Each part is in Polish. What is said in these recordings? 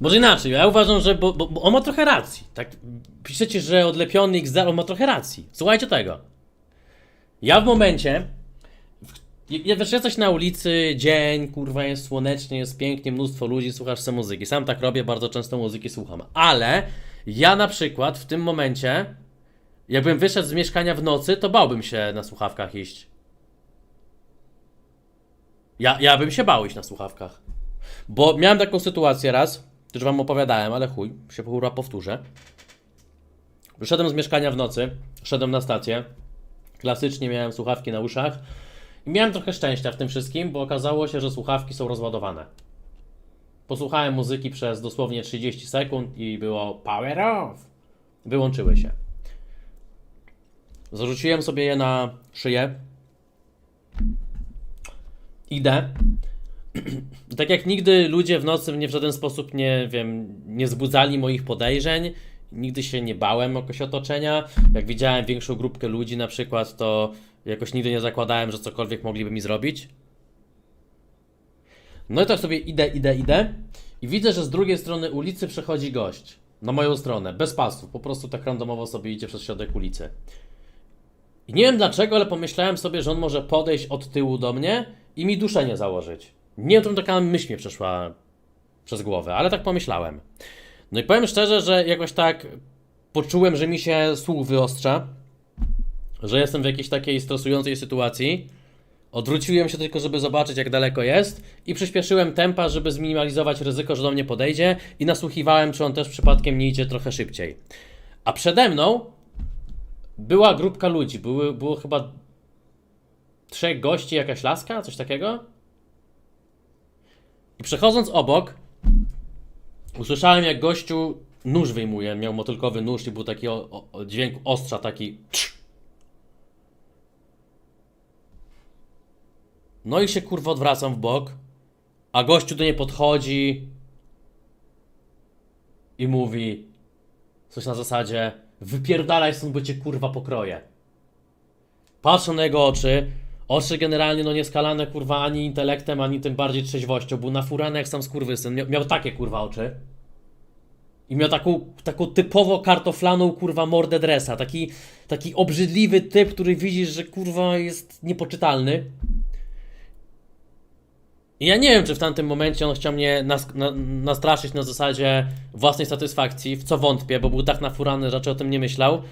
Może inaczej, ja uważam, że bo, bo, bo on ma trochę racji. Tak? Piszecie, że odlepiony XD, on ma trochę racji. Słuchajcie tego. Ja w momencie. Ja wiesz, jesteś na ulicy, dzień, kurwa, jest słonecznie, jest pięknie, mnóstwo ludzi, słuchasz sobie muzyki. Sam tak robię, bardzo często muzyki słucham. Ale ja na przykład w tym momencie, jakbym wyszedł z mieszkania w nocy, to bałbym się na słuchawkach iść. Ja, ja bym się bał iść na słuchawkach. Bo miałem taką sytuację raz, już wam opowiadałem, ale chuj, się kurwa powtórzę. Wyszedłem z mieszkania w nocy, szedłem na stację. Klasycznie miałem słuchawki na uszach. I miałem trochę szczęścia w tym wszystkim, bo okazało się, że słuchawki są rozładowane. Posłuchałem muzyki przez dosłownie 30 sekund i było power off. Wyłączyły się. Zarzuciłem sobie je na szyję. Idę. Tak jak nigdy ludzie w nocy mnie w żaden sposób nie wiem, nie wzbudzali moich podejrzeń, nigdy się nie bałem jakoś otoczenia. Jak widziałem większą grupkę ludzi na przykład, to jakoś nigdy nie zakładałem, że cokolwiek mogliby mi zrobić. No i tak sobie idę, idę, idę i widzę, że z drugiej strony ulicy przechodzi gość. Na moją stronę, bez pasów, po prostu tak randomowo sobie idzie przez środek ulicy. I nie wiem dlaczego, ale pomyślałem sobie, że on może podejść od tyłu do mnie i mi duszenie założyć. Nie wiem, taka myśl mnie przeszła przez głowę, ale tak pomyślałem. No i powiem szczerze, że jakoś tak poczułem, że mi się słuch wyostrza, że jestem w jakiejś takiej stresującej sytuacji. Odwróciłem się tylko, żeby zobaczyć, jak daleko jest, i przyspieszyłem tempa, żeby zminimalizować ryzyko, że do mnie podejdzie, i nasłuchiwałem, czy on też przypadkiem nie idzie trochę szybciej. A przede mną była grupka ludzi. Były, było chyba trzech gości, jakaś laska, coś takiego. I przechodząc obok, usłyszałem, jak gościu nóż wyjmuje. Miał motylkowy nóż i był taki o, o, dźwięk ostrza, taki. No i się kurwa odwracam w bok, a gościu do niej podchodzi i mówi coś na zasadzie wypierdalaj stąd, bo cię kurwa pokroję. Patrzę na jego oczy, oczy generalnie no nieskalane kurwa ani intelektem, ani tym bardziej trzeźwością, był nafurany jak sam skurwysyn, miał, miał takie kurwa oczy. I miał taką, taką typowo kartoflaną kurwa mordę dresa, taki, taki obrzydliwy typ, który widzisz, że kurwa jest niepoczytalny. I ja nie wiem, czy w tamtym momencie on chciał mnie nas, na, nastraszyć na zasadzie własnej satysfakcji, w co wątpię, bo był tak nafurany, że raczej o tym nie myślał.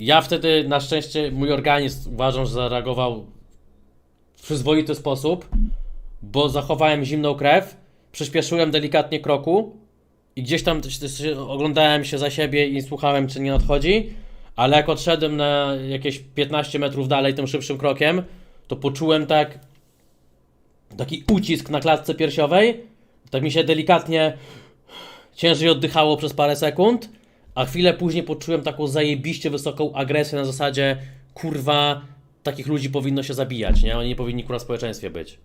Ja wtedy, na szczęście, mój organizm uważam, że zareagował w przyzwoity sposób, bo zachowałem zimną krew, przyspieszyłem delikatnie kroku i gdzieś tam oglądałem się za siebie i słuchałem, czy nie odchodzi, ale jak odszedłem na jakieś 15 metrów dalej tym szybszym krokiem, to poczułem tak taki ucisk na klatce piersiowej. Tak mi się delikatnie ciężej oddychało przez parę sekund, a chwilę później poczułem taką zajebiście wysoką agresję na zasadzie kurwa, takich ludzi powinno się zabijać, nie? Oni nie powinni kurwa w społeczeństwie być.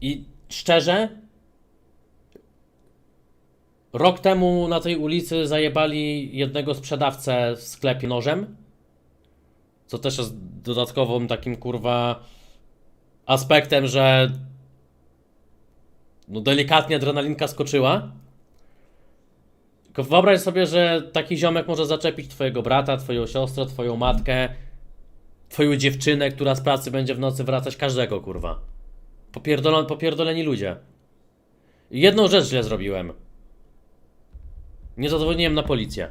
I szczerze, rok temu na tej ulicy zajebali jednego sprzedawcę w sklepie nożem. Co też jest dodatkowym takim kurwa aspektem, że no delikatnie adrenalinka skoczyła. Tylko wyobraź sobie, że taki ziomek może zaczepić twojego brata, twoją siostrę, twoją matkę, twoją dziewczynę, która z pracy będzie w nocy wracać każdego, kurwa. Popierdolon, popierdoleni ludzie. Jedną rzecz źle zrobiłem. Nie zadzwoniłem na policję.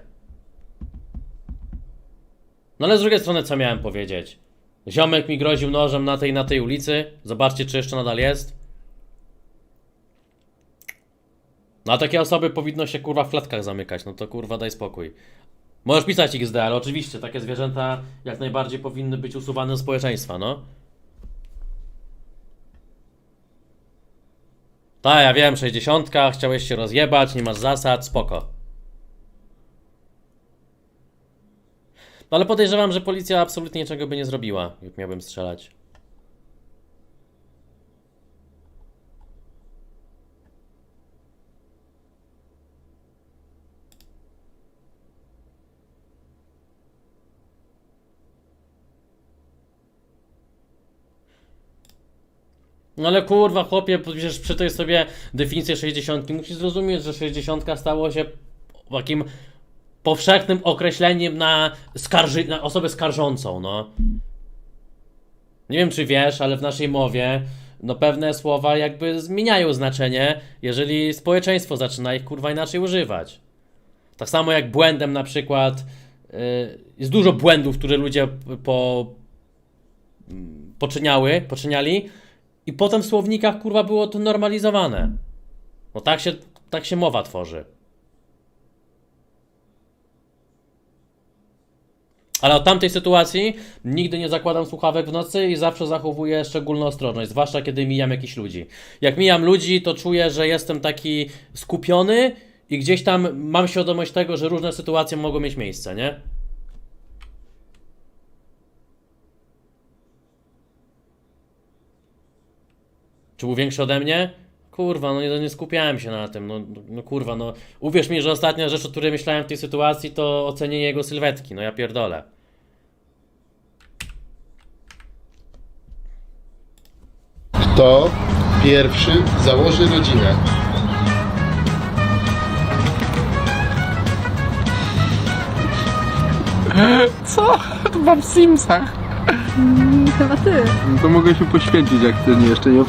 No ale z drugiej strony, co miałem powiedzieć? Ziomek mi groził nożem na tej na tej ulicy. Zobaczcie, czy jeszcze nadal jest. No a takie osoby powinno się kurwa w klatkach zamykać. No to kurwa daj spokój. Możesz pisać XD, ale oczywiście takie zwierzęta jak najbardziej powinny być usuwane z społeczeństwa, no. Tak, ja wiem, 60, chciałeś się rozjebać, nie masz zasad, spoko. No ale podejrzewam, że policja absolutnie niczego by nie zrobiła, jak miałbym strzelać. No ale kurwa, chłopie, przecież przy tej sobie definicję 60 musisz zrozumieć, że 60 stało się takim powszechnym określeniem na, skarży, na osobę skarżącą, no. Nie wiem, czy wiesz, ale w naszej mowie no pewne słowa jakby zmieniają znaczenie, jeżeli społeczeństwo zaczyna ich kurwa inaczej używać. Tak samo jak błędem na przykład yy, jest dużo błędów, które ludzie po, poczyniały, poczyniali i potem w słownikach kurwa było to normalizowane. No tak się, tak się mowa tworzy. Ale od tamtej sytuacji nigdy nie zakładam słuchawek w nocy i zawsze zachowuję szczególną ostrożność, zwłaszcza kiedy mijam jakichś ludzi. Jak mijam ludzi, to czuję, że jestem taki skupiony i gdzieś tam mam świadomość tego, że różne sytuacje mogą mieć miejsce, nie? Czy był większy ode mnie? Kurwa, no nie, nie skupiałem się na tym, no, no kurwa, no uwierz mi, że ostatnia rzecz, o której myślałem w tej sytuacji, to ocenienie jego sylwetki, no ja pierdolę. Kto pierwszy założy rodzinę? Co? To mam w Simsach. Chyba ty. No to mogę się poświęcić, jak ty nie jeszcze nie...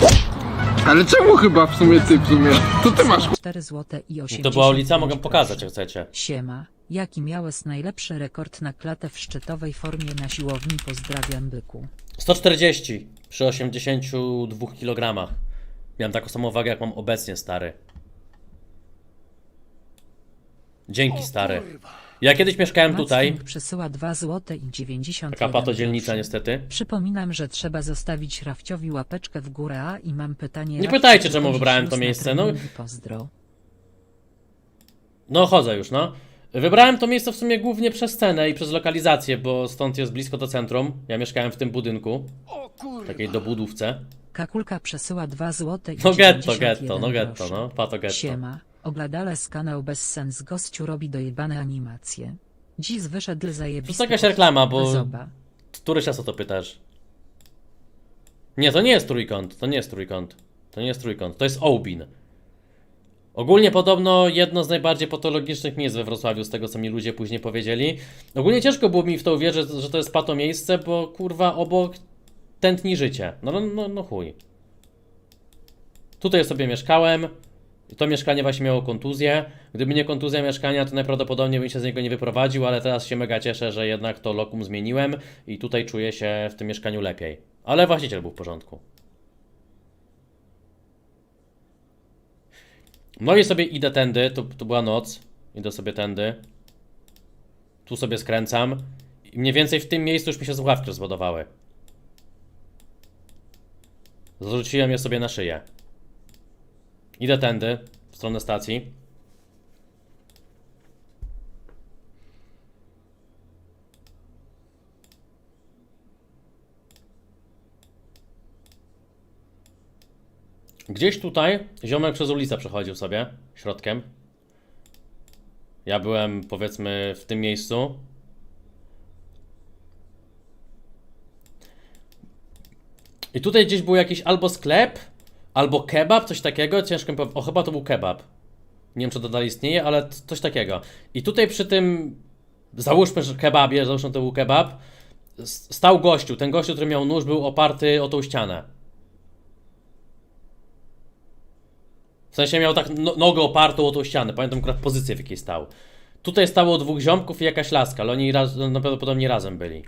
Ale czemu chyba w sumie ty w sumie? To ty masz 4 zł i 80 To była ulica, mogę pokazać, jak chcecie. Siema. Jaki miałeś najlepszy rekord na klatę w szczytowej formie na siłowni? Pozdrawiam byku. 140 przy 82 kg. Miałem taką samą wagę, jak mam obecnie, stary. Dzięki, stary. Ja kiedyś mieszkałem tutaj, Macking przesyła 2 zł i 90 taka patodzielnica niestety. Przypominam, że trzeba zostawić Rafciowi łapeczkę w górę, a i mam pytanie. Nie Rafciu, pytajcie, czy czemu wybrałem już to na miejsce, no. treningi? Pozdro. No, chodzę już, no. Wybrałem to miejsce w sumie głównie przez cenę i przez lokalizację, bo stąd jest blisko do centrum. Ja mieszkałem w tym budynku. Takiej dobudówce. Kakulka przesyła 2 zł i No getto, 91 getto, no getto, groszy. no. Pato getto. Siema, oglądales kanał bez sens gościu robi dojebane animacje. Dziś wyszedł zajebisty... To jest jakaś reklama, bo- Zoba. Który raz o to pytasz? Nie, to nie jest trójkąt. To nie jest trójkąt. To nie jest trójkąt. To jest Oubin. Ogólnie podobno jedno z najbardziej patologicznych miejsc we Wrocławiu, z tego co mi ludzie później powiedzieli. Ogólnie ciężko było mi w to uwierzyć, że to jest pato miejsce, bo kurwa obok tętni życie. No, no, no, no chuj. Tutaj sobie mieszkałem. To mieszkanie właśnie miało kontuzję. Gdyby nie kontuzja mieszkania, to najprawdopodobniej bym się z niego nie wyprowadził, ale teraz się mega cieszę, że jednak to lokum zmieniłem i tutaj czuję się w tym mieszkaniu lepiej. Ale właściciel był w porządku. No i sobie idę tędy, to, to była noc. Idę sobie tędy. Tu sobie skręcam. I mniej więcej w tym miejscu już mi się słuchawki rozładowały. Zrzuciłem je sobie na szyję. Idę tędy, w stronę stacji. Gdzieś tutaj ziomek przez ulicę przechodził sobie, środkiem. Ja byłem, powiedzmy, w tym miejscu. I tutaj gdzieś był jakiś albo sklep, albo kebab, coś takiego. Ciężko mi powiedzieć. O, chyba to był kebab. Nie wiem, czy to dalej istnieje, ale coś takiego. I tutaj przy tym, załóżmy, że kebabie, załóżmy, to był kebab, stał gościu. Ten gościu, który miał nóż, był oparty o tą ścianę. W sensie miał tak no, nogę opartą o tą ścianę. Pamiętam akurat pozycję, w jakiej stał. Tutaj stało dwóch ziomków i jakaś laska, ale oni raz, no, prawdopodobnie razem byli.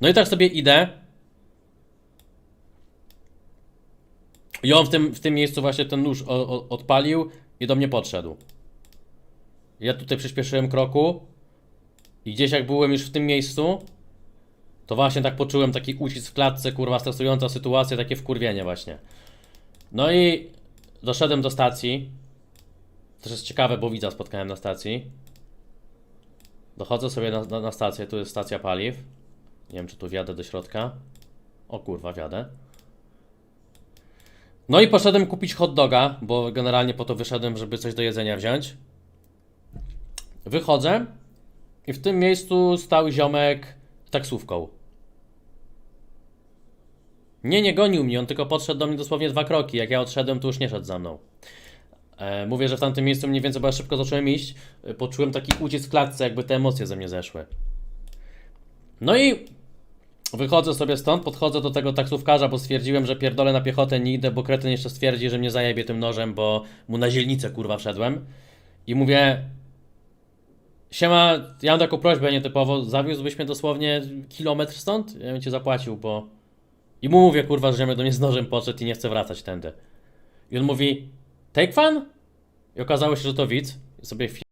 No i tak sobie idę. I on w tym, w tym miejscu właśnie ten nóż o, o, odpalił i do mnie podszedł. Ja tutaj przyspieszyłem kroku i gdzieś jak byłem już w tym miejscu, to właśnie tak poczułem taki ucisk w klatce, kurwa, stresująca sytuacja, takie wkurwienie właśnie. No i doszedłem do stacji. To jest ciekawe, bo widza spotkałem na stacji. Dochodzę sobie na, na, na stację, tu jest stacja paliw. Nie wiem, czy tu wjadę do środka. O kurwa, wjadę. No i poszedłem kupić hot doga, bo generalnie po to wyszedłem, żeby coś do jedzenia wziąć. Wychodzę i w tym miejscu stał ziomek taksówką. Nie, nie gonił mnie, on tylko podszedł do mnie dosłownie dwa kroki. Jak ja odszedłem, to już nie szedł za mną. E, mówię, że w tamtym miejscu mniej więcej, bo ja szybko zacząłem iść, e, poczułem taki ucisk w klatce, jakby te emocje ze mnie zeszły. No i wychodzę sobie stąd, podchodzę do tego taksówkarza, bo stwierdziłem, że pierdolę na piechotę, nie idę, bo kretyn jeszcze stwierdzi, że mnie zajebie tym nożem, bo mu na zielnicę kurwa wszedłem. I mówię, siema, ja mam taką prośbę nietypowo, zawiózłbyś mnie dosłownie kilometr stąd? Ja bym ci zapłacił, bo... I mu mówię, kurwa, że do mnie z nożem podszedł i nie chce wracać tędy. I on mówi, take fan? I okazało się, że to widz. I sobie